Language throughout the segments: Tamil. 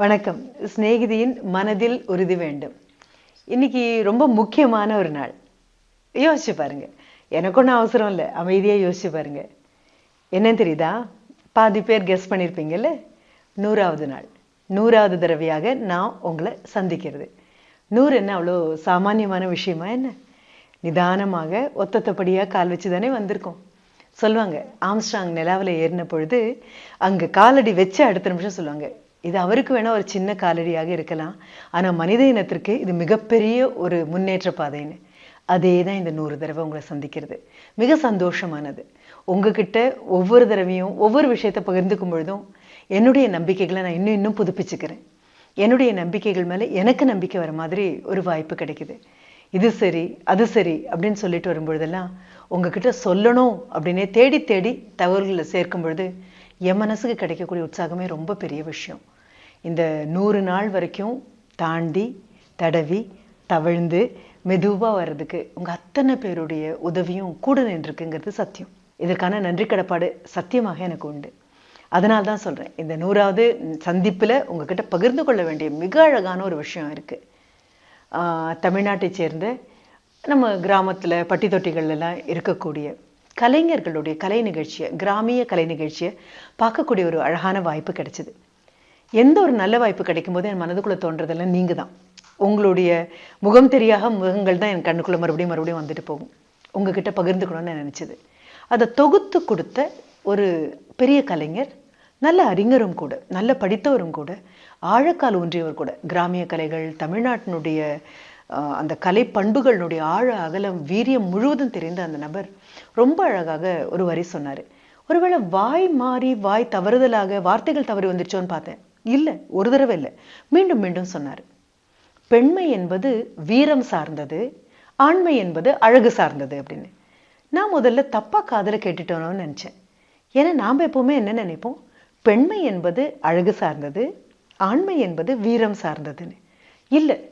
வணக்கம். சிநேகிதியின் மனதில் உறுதி வேண்டும். இன்னைக்கு ரொம்ப முக்கியமான ஒரு நாள். யோசிச்சு பாருங்க. எனக்கு ஒன்றும் அவசரம் இல்லை. அமைதியாக யோசிச்சு பாருங்க. என்னன்னு தெரியுதா? பாதி பேர் கெஸ் பண்ணியிருப்பீங்கல்ல நூறாவது நாள். நூறாவது தடவையாக நான் உங்களை சந்திக்கிறது. நூறு என்ன அவ்வளோ சாமானியமான விஷயமா என்ன? நிதானமாக ஒத்தத்தப்படியாக கால் வச்சு தானே வந்திருக்கோம். சொல்லுவாங்க ஆம்ஸ்ட்ராங் நிலாவில் ஏறின பொழுது அங்கே காலடி வச்சு அடுத்த நிமிஷம் சொல்லுவாங்க இது அவருக்கு வேணா ஒரு சின்ன காலடியாக இருக்கலாம். ஆனால் மனித இனத்திற்கு இது மிகப்பெரிய ஒரு முன்னேற்ற பாதைன்னு. அதே தான் இந்த நூறு தடவை உங்களை சந்திக்கிறது. மிக சந்தோஷமானது. உங்ககிட்ட ஒவ்வொரு தடவையும் ஒவ்வொரு விஷயத்தை பகிர்ந்துக்கும் பொழுதும் என்னுடைய நம்பிக்கைகளை நான் இன்னும் இன்னும் புதுப்பிச்சுக்கிறேன். என்னுடைய நம்பிக்கைகள் மேலே எனக்கு நம்பிக்கை வர மாதிரி ஒரு வாய்ப்பு கிடைக்குது. இது சரி அது சரி அப்படின்னு சொல்லிட்டு வரும்பொழுதெல்லாம் உங்ககிட்ட சொல்லணும் அப்படின்னே தேடி தேடி தகவல்களை சேர்க்கும் பொழுது என் மனசுக்கு கிடைக்கக்கூடிய உற்சாகமே ரொம்ப பெரிய விஷயம். இந்த நூறு நாள் வரைக்கும் தாண்டி தடவி தவழ்ந்து மெதுவாக வர்றதுக்கு உங்கள் அத்தனை பேருடைய உதவியும் கூட நின்றுருக்குங்கிறது சத்தியம். இதற்கான நன்றி கடப்பாடு சத்தியமாக எனக்கு உண்டு. அதனால தான் சொல்கிறேன் இந்த நூறாவது சந்திப்பில் உங்ககிட்ட பகிர்ந்து கொள்ள வேண்டிய மிக அழகான ஒரு விஷயம் இருக்குது தமிழ்நாட்டை சேர்ந்த நம்ம கிராமத்தில் பட்டி தொட்டிகள்லாம் இருக்கக்கூடிய கலைஞர்களுடைய கலை நிகழ்ச்சியை கிராமிய கலை நிகழ்ச்சியை பார்க்கக்கூடிய ஒரு அழகான வாய்ப்பு கிடைச்சிது. எந்த ஒரு நல்ல வாய்ப்பு கிடைக்கும் போது என் மனதுக்குள்ளே தோன்றதெல்லாம் நீங்கள் தான் உங்களுடைய முகம் தெரியாத முகங்கள் தான் என் கண்ணுக்குள்ளே மறுபடியும் மறுபடியும் வந்துட்டு போகும். உங்ககிட்ட பகிர்ந்துக்கணும்னு நினச்சிது நினச்சது. அதை தொகுத்து கொடுத்த ஒரு பெரிய கலைஞர் நல்ல அறிஞரும் கூட நல்ல படித்தவரும் கூட ஆழக்கால் ஊன்றியவர் கூட கிராமிய கலைகள் தமிழ்நாட்டினுடைய அந்த கலை பண்புகளினுடைய ஆழ அகலம் வீரியம் முழுவதும் தெரிந்த அந்த நபர் ரொம்ப அழகாக ஒரு வரி சொன்னார். ஒருவேளை வாய் மாறி வாய் தவறுதலாக வார்த்தைகள் தவறி வந்துருச்சோன்னு பார்த்தேன். இல்லை ஒரு தடவை இல்லை. மீண்டும் மீண்டும் சொன்னார். பெண்மை என்பது வீரம் சார்ந்தது ஆண்மை என்பது அழகு சார்ந்தது அப்படின்னு. நான் முதல்ல தப்பாக காதில் கேட்டுட்டோன்னு நினச்சேன். ஏன்னா நாம் எப்போவுமே என்ன நினைப்போம்? பெண்மை என்பது அழகு சார்ந்தது ஆண்மை என்பது வீரம் சார்ந்ததுன்னு. இல்லை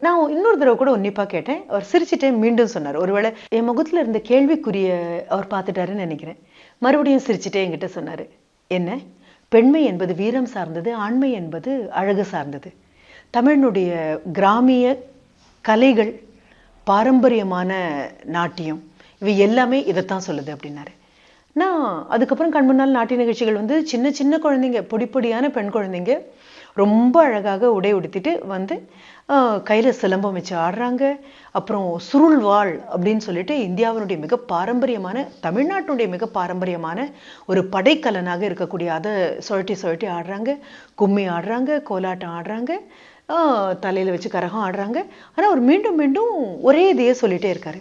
நான் இன்னொரு தடவை கூட உன்னிப்பாக கேட்டேன். அவர் சிரிச்சிட்டே மீண்டும் சொன்னார். ஒருவேளை என் முகத்தில் இருந்த கேள்விக்குரிய அவர் பார்த்துட்டாருன்னு நினைக்கிறேன். மறுபடியும் சிரிச்சிட்டே என்கிட்ட சொன்னார். என்ன? பெண்மை என்பது வீரம் சார்ந்தது ஆண்மை என்பது அழகு சார்ந்தது. தமிழனுடைய கிராமிய கலைகள் பாரம்பரியமான நாட்டியம். இவை எல்லாமே இதைத்தான் சொல்லுது அப்படின்னாரு. நான் அதுக்கப்புறம் கண் முன்னால் நாட்டிய நிகழ்ச்சிகள் வந்து சின்ன சின்ன குழந்தைங்க பொடிப்பொடியான பெண் குழந்தைங்க ரொம்ப அழகாக உடை உடுத்திட்டு வந்து கையில் சிலம்பம் வச்சு ஆடுறாங்க. அப்புறம் சுருள் வாழ் அப்படின்னு சொல்லிட்டு இந்தியாவினுடைய மிக பாரம்பரியமான தமிழ்நாட்டினுடைய மிக பாரம்பரியமான ஒரு படைக்கலனாக இருக்கக்கூடிய அதை சுழட்டி சுழட்டி ஆடுறாங்க. கும்மி ஆடுறாங்க கோலாட்டம் ஆடுறாங்க தலையில் வச்சு கரகம் ஆடுறாங்க. ஆனால் அவர் மீண்டும் மீண்டும் ஒரே இதையே சொல்லிகிட்டே இருக்காரு.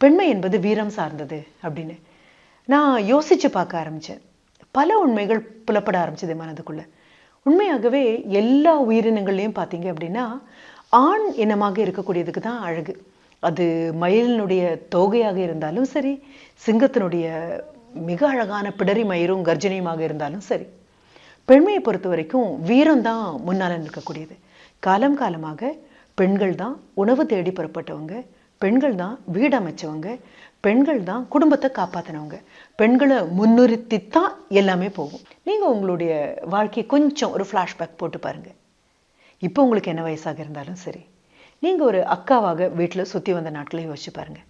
பெண்மை என்பது வீரம் சார்ந்தது அப்படின்னு. நான் யோசித்து பார்க்க ஆரம்பித்தேன் பல உண்மைகள் புலப்பட ஆரம்பிச்சது மனதுக்குள்ளே. உண்மையாகவே எல்லா உயிரினங்கள்லையும் பார்த்தீங்க அப்படின்னா ஆண் இனமாக இருக்கக்கூடியதுக்கு தான் அழகு. அது மயிலினுடைய தோகையாக இருந்தாலும் சரி சிங்கத்தினுடைய மிக அழகான பிடரி மயிரும் கர்ஜனையுமாக இருந்தாலும் சரி பெண்மையை பொறுத்த வரைக்கும் வீரம் தான் முன்னால் நிற்கக்கூடியது. காலம் காலமாக பெண்கள் தான் உணவு தேடி புறப்பட்டவங்க பெண்கள் தான் வீடு அமைச்சவங்க பெண்கள் தான் குடும்பத்தை காப்பாற்றினவங்க பெண்களை முன்னிறுத்தி தான் எல்லாமே போகும். நீங்கள் உங்களுடைய வாழ்க்கையை கொஞ்சம் ஒரு ஃப்ளாஷ்பேக் போட்டு பாருங்கள் இப்போ உங்களுக்கு என்ன வயசாக இருந்தாலும் சரி நீங்கள் ஒரு அக்காவாக வீட்டில் சுற்றி வந்த நாட்களை யோசிச்சு பாருங்கள்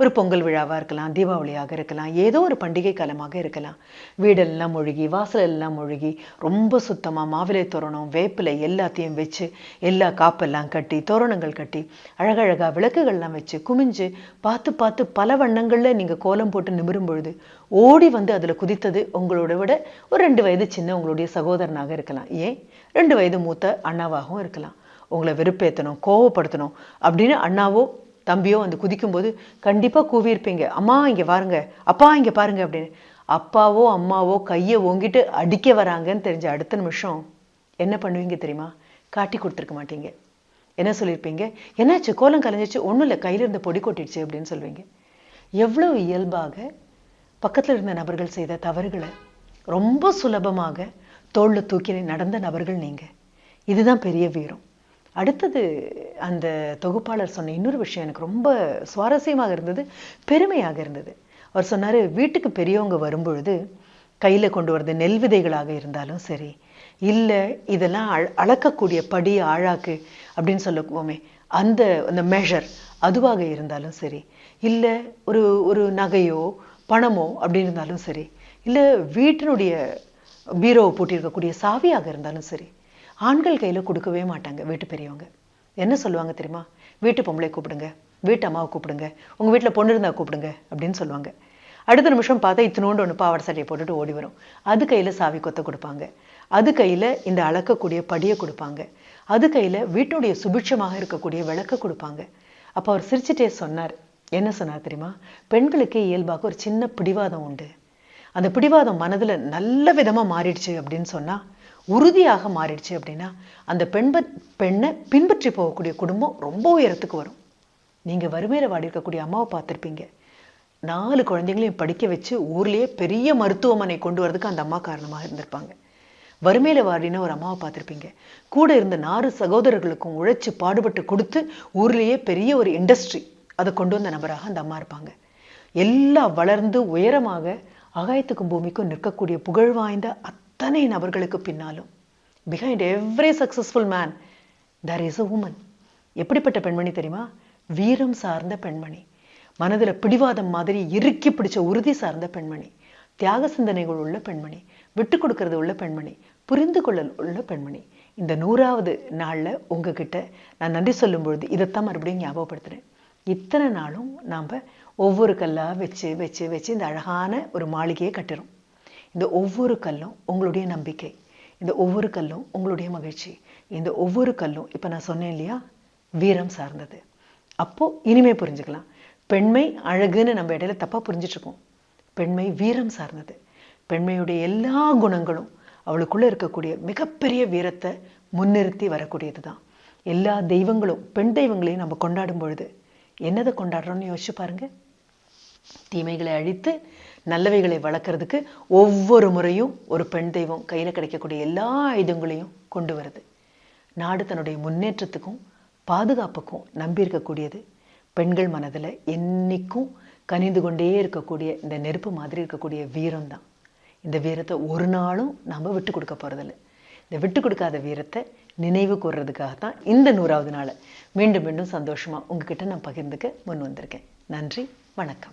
ஒரு பொங்கல் விழாவாக இருக்கலாம் தீபாவளியாக இருக்கலாம் ஏதோ ஒரு பண்டிகை காலமாக இருக்கலாம். வீடெல்லாம் மொழுகி வாசலெல்லாம் மொழுகி ரொம்ப சுத்தமாக மாவிலை தோரணம் வேப்பிலை எல்லாத்தையும் வச்சு எல்லா காப்பெல்லாம் கட்டி தோரணங்கள் கட்டி அழகழகாக விளக்குகள்லாம் வச்சு குமிஞ்சு பார்த்து பார்த்து பல வண்ணங்களில் நீங்கள் கோலம் போட்டு நிமிரும் பொழுது ஓடி வந்து அதில் குதித்தது உங்களோட விட ஒரு ரெண்டு வயது சின்ன உங்களுடைய சகோதரனாக இருக்கலாம். ஏன்? ரெண்டு வயது மூத்த அண்ணாவாகவும் இருக்கலாம். உங்களை வெறுப்பேற்றணும் கோவப்படுத்தணும் அப்படின்னு அண்ணாவோ தம்பியோ வந்து குதிக்கும்போது கண்டிப்பாக கூவியிருப்பீங்க. அம்மா இங்கே பாருங்க அப்பா இங்கே பாருங்க அப்படின்னு. அப்பாவோ அம்மாவோ கையை ஓங்கிட்டு அடிக்க வராங்கன்னு தெரிஞ்ச அடுத்த நிமிஷம் என்ன பண்ணுவீங்க தெரியுமா? காட்டி கொடுத்துருக்க மாட்டீங்க. என்ன சொல்லியிருப்பீங்க? என்னாச்சு? கோலம் கலைஞ்சிச்சு. ஒன்றும் இல்லை. கையில் இருந்த பொடி கொட்டிடுச்சு அப்படின்னு சொல்லுவீங்க. எவ்வளோ இயல்பாக பக்கத்தில் இருந்த நபர்கள் செய்த தவறுகளை ரொம்ப சுலபமாக தோளில் தூக்கி நடந்த நபர்கள் நீங்கள் இதுதான் பெரிய வீரம். அடுத்தது அந்த தொகுப்பாளர் சொன்ன இன்னொரு விஷயம் எனக்கு ரொம்ப சுவாரஸ்யமாக இருந்தது பெருமையாக இருந்தது. அவர் சொன்னார் வீட்டுக்கு பெரியவங்க வரும்பொழுது கையில் கொண்டு வரது நெல் விதைகளாக இருந்தாலும் சரி இல்லை இதெல்லாம் அழ அளக்கக்கூடிய படி ஆழாக்கு அப்படின்னு சொல்லுவோமே அந்த அந்த மெஷர் அதுவாக இருந்தாலும் சரி இல்லை ஒரு ஒரு நகையோ பணமோ அப்படின்னு இருந்தாலும் சரி இல்லை வீட்டினுடைய பீரோவை பூட்டியிருக்கக்கூடிய சாவியாக இருந்தாலும் சரி ஆண்கள் கையில் கொடுக்கவே மாட்டாங்க வீட்டு பெரியவங்க. என்ன சொல்லுவாங்க தெரியுமா? வீட்டு பொம்பளை கூப்பிடுங்க வீட்டு அம்மாவை கூப்பிடுங்க உங்கள் வீட்டில் பொண்ணு இருந்தால் கூப்பிடுங்க அப்படின்னு சொல்லுவாங்க. அடுத்த நிமிஷம் பார்த்தா இத்தினோண்டு ஒன்று பாவாடை சட்டையை போட்டுட்டு ஓடி வரும். அது கையில் சாவி கொத்த கொடுப்பாங்க. அது கையில் இந்த அளக்கக்கூடிய படியை கொடுப்பாங்க. அது கையில் வீட்டுடைய சுபிட்சமாக இருக்கக்கூடிய விளக்க கொடுப்பாங்க. அப்போ அவர் சிரிச்சிட்டே சொன்னார். என்ன சொன்னார் தெரியுமா? பெண்களுக்கே இயல்பாக ஒரு சின்ன பிடிவாதம் உண்டு. அந்த பிடிவாதம் மனதில் நல்ல விதமாக மாறிடுச்சு அப்படின்னு சொன்னால் உறுதியாக மாறிடுச்சு அப்படின்னா அந்த பெண்ப பெண்ணை பின்பற்றி போகக்கூடிய குடும்பம் ரொம்ப உயரத்துக்கு வரும். நீங்கள் வறுமையில் வாடி இருக்கக்கூடிய அம்மாவை பார்த்துருப்பீங்க. நாலு குழந்தைங்களையும் படிக்க வச்சு ஊர்லேயே பெரிய மருத்துவமனை கொண்டு வரதுக்கு அந்த அம்மா காரணமாக இருந்திருப்பாங்க. வறுமையில வாடின ஒரு அம்மாவை பார்த்துருப்பீங்க. கூட இருந்த நாலு சகோதரர்களுக்கும் உழைச்சு பாடுபட்டு கொடுத்து ஊர்லேயே பெரிய ஒரு இண்டஸ்ட்ரி அதை கொண்டு வந்த நபராக அந்த அம்மா இருப்பாங்க. எல்லாம் வளர்ந்து உயரமாக ஆகாயத்துக்கும் பூமிக்கும் நிற்கக்கூடிய புகழ் வாய்ந்த அத்தனை நபர்களுக்கு பின்னாலும் behind every successful man there is a woman எப்படிப்பட்ட பெண்மணி தெரியுமா? வீரம் சார்ந்த பெண்மணி. மனதில் பிடிவாதம் மாதிரி இறுக்கி பிடிச்ச உறுதி சார்ந்த பெண்மணி. தியாக சிந்தனைகள் உள்ள பெண்மணி. விட்டு கொடுக்கறது உள்ள பெண்மணி. புரிந்து கொள்ளல் உள்ள பெண்மணி. இந்த நூறாவது நாளில் உங்ககிட்ட நான் நன்றி சொல்லும் பொழுது இதைத்தான் மறுபடியும் ஞாபகப்படுத்துகிறேன் இத்தனை நாளும் நாம் ஒவ்வொரு கல்லாக வச்சு வச்சு வச்சு இந்த அழகான ஒரு மாளிகையை கட்டுறோம். இந்த ஒவ்வொரு கல்லும் உங்களுடைய நம்பிக்கை. இந்த ஒவ்வொரு கல்லும் உங்களுடைய மகிழ்ச்சி. இந்த ஒவ்வொரு கல்லும் இப்போ நான் சொன்னேன் இல்லையா? வீரம் சார்ந்தது. அப்போ இனிமே புரிஞ்சுக்கலாம். பெண்மை அழகுன்னு நம்ம இடையில தப்பா புரிஞ்சிட்டு இருக்கோம் பெண்மை வீரம் சார்ந்தது. பெண்மையுடைய எல்லா குணங்களும் அவளுக்குள்ள இருக்கக்கூடிய மிகப்பெரிய வீரத்தை முன்னிறுத்தி வரக்கூடியது தான் எல்லா தெய்வங்களும் பெண் தெய்வங்களையும் நம்ம கொண்டாடும் பொழுது என்னதை கொண்டாடுறோம்னு யோசிச்சு பாருங்க. தீமைகளை அழித்து நல்லவைகளை வளர்க்கறதுக்கு ஒவ்வொரு முறையும் ஒரு பெண் தெய்வம் கையில கிடைக்கக்கூடிய எல்லா ஆயுதங்களையும் கொண்டு வருது. நாடு தன்னுடைய முன்னேற்றத்துக்கும் பாதுகாப்புக்கும் நம்பி இருக்கக்கூடியது. பெண்கள் மனதுல என்றைக்கும் கனிந்து கொண்டே இருக்கக்கூடிய இந்த நெருப்பு மாதிரி இருக்கக்கூடிய வீரம் தான் இந்த வீரத்தை ஒரு நாளும் நாம் விட்டு கொடுக்க போகிறதில்ல இந்த விட்டு கொடுக்காத வீரத்தை நினைவு கூறுறதுக்காக தான் இந்த நூறாவது நாளை. மீண்டும் மீண்டும் சந்தோஷமா உங்ககிட்ட நான் பகிர்ந்துக்க முன் வந்திருக்கேன். நன்றி வணக்கம்.